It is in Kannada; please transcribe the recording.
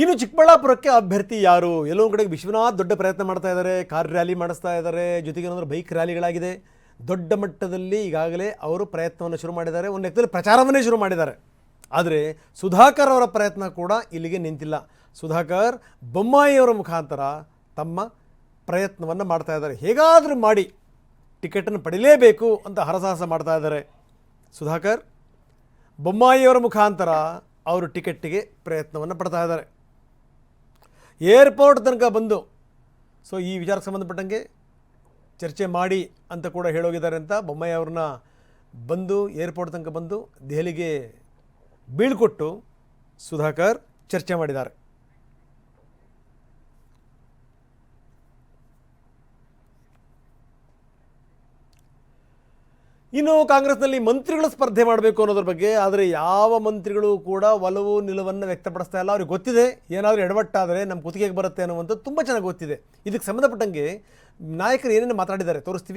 ಇನ್ನು ಚಿಕ್ಕಬಳ್ಳಾಪುರಕ್ಕೆ ಅಭ್ಯರ್ಥಿ ಯಾರು? ಎಲ್ಲೋ ಒಂದು ಕಡೆಗೆ ವಿಶ್ವನಾಥ್ ದೊಡ್ಡ ಪ್ರಯತ್ನ ಮಾಡ್ತಾ ಇದ್ದಾರೆ ಕಾರ್ ರ್ಯಾಲಿ ಮಾಡಿಸ್ತಾ ಇದ್ದಾರೆ ಜೊತೆಗೆ ಏನಂದ್ರೆ ಬೈಕ್ ರ್ಯಾಲಿಗಳಾಗಿದೆ. ದೊಡ್ಡ ಮಟ್ಟದಲ್ಲಿ ಈಗಾಗಲೇ ಅವರು ಪ್ರಯತ್ನವನ್ನು ಶುರು ಮಾಡಿದ್ದಾರೆ. ಒಂದು ಲೆಕ್ಕದಲ್ಲಿ ಪ್ರಚಾರವನ್ನೇ ಶುರು ಮಾಡಿದ್ದಾರೆ. ಆದರೆ ಸುಧಾಕರ್ ಅವರ ಪ್ರಯತ್ನ ಕೂಡ ಇಲ್ಲಿಗೆ ನಿಂತಿಲ್ಲ. ಸುಧಾಕರ್ ಬೊಮ್ಮಾಯಿಯವರ ಮುಖಾಂತರ ತಮ್ಮ ಪ್ರಯತ್ನವನ್ನು ಮಾಡ್ತಾ ಇದ್ದಾರೆ. ಹೇಗಾದರೂ ಮಾಡಿ ಟಿಕೆಟನ್ನು ಪಡಿಲೇಬೇಕು ಅಂತ ಹರಸಾಹಸ ಮಾಡ್ತಾ ಇದ್ದಾರೆ. ಸುಧಾಕರ್ ಬೊಮ್ಮಾಯಿಯವರ ಮುಖಾಂತರ ಅವರು ಟಿಕೆಟ್ಟಿಗೆ ಪ್ರಯತ್ನವನ್ನು ಪಡ್ತಾ ಇದ್ದಾರೆ. ಏರ್ಪೋರ್ಟ್ ತನಕ ಬಂದು. ಸೊ ಈ ವಿಚಾರಕ್ಕೆ ಸಂಬಂಧಪಟ್ಟಂಗೆ ಚರ್ಚೆ ಮಾಡಿ ಅಂತ ಕೂಡ ಹೇಳೋಗಿದ್ದಾರೆ ಅಂತ ಬೊಮ್ಮಾಯಿ ಅವ್ರನ್ನ ಬಂದು, ಏರ್ಪೋರ್ಟ್ ತನಕ ಬಂದು ದೆಹಲಿಗೆ ಬೀಳ್ಕೊಟ್ಟು ಸುಧಾಕರ್ ಚರ್ಚೆ ಮಾಡಿದ್ದಾರೆ. ಇನ್ನು ಕಾಂಗ್ರೆಸ್ನಲ್ಲಿ ಮಂತ್ರಿಗಳು ಸ್ಪರ್ಧೆ ಮಾಡಬೇಕು ಅನ್ನೋದ್ರ ಬಗ್ಗೆ, ಆದರೆ ಯಾವ ಮಂತ್ರಿಗಳು ಕೂಡ ಒಲವು ನಿಲುವನ್ನು ವ್ಯಕ್ತಪಡಿಸ್ತಾ ಇಲ್ಲ. ಅವ್ರಿಗೆ ಗೊತ್ತಿದೆ, ಏನಾದರೂ ಎಡವಟ್ಟಾದರೆ ನಮ್ಮ ಕುತ್ತಿಗೆಗೆ ಬರುತ್ತೆ ಅನ್ನುವಂಥದ್ದು ತುಂಬ ಚೆನ್ನಾಗಿ ಗೊತ್ತಿದೆ. ಇದಕ್ಕೆ ಸಂಬಂಧಪಟ್ಟಂಗೆ ನಾಯಕರು ಏನೇನು ಮಾತಾಡಿದ್ದಾರೆ, ತೋರಿಸ್ತೀವಿ.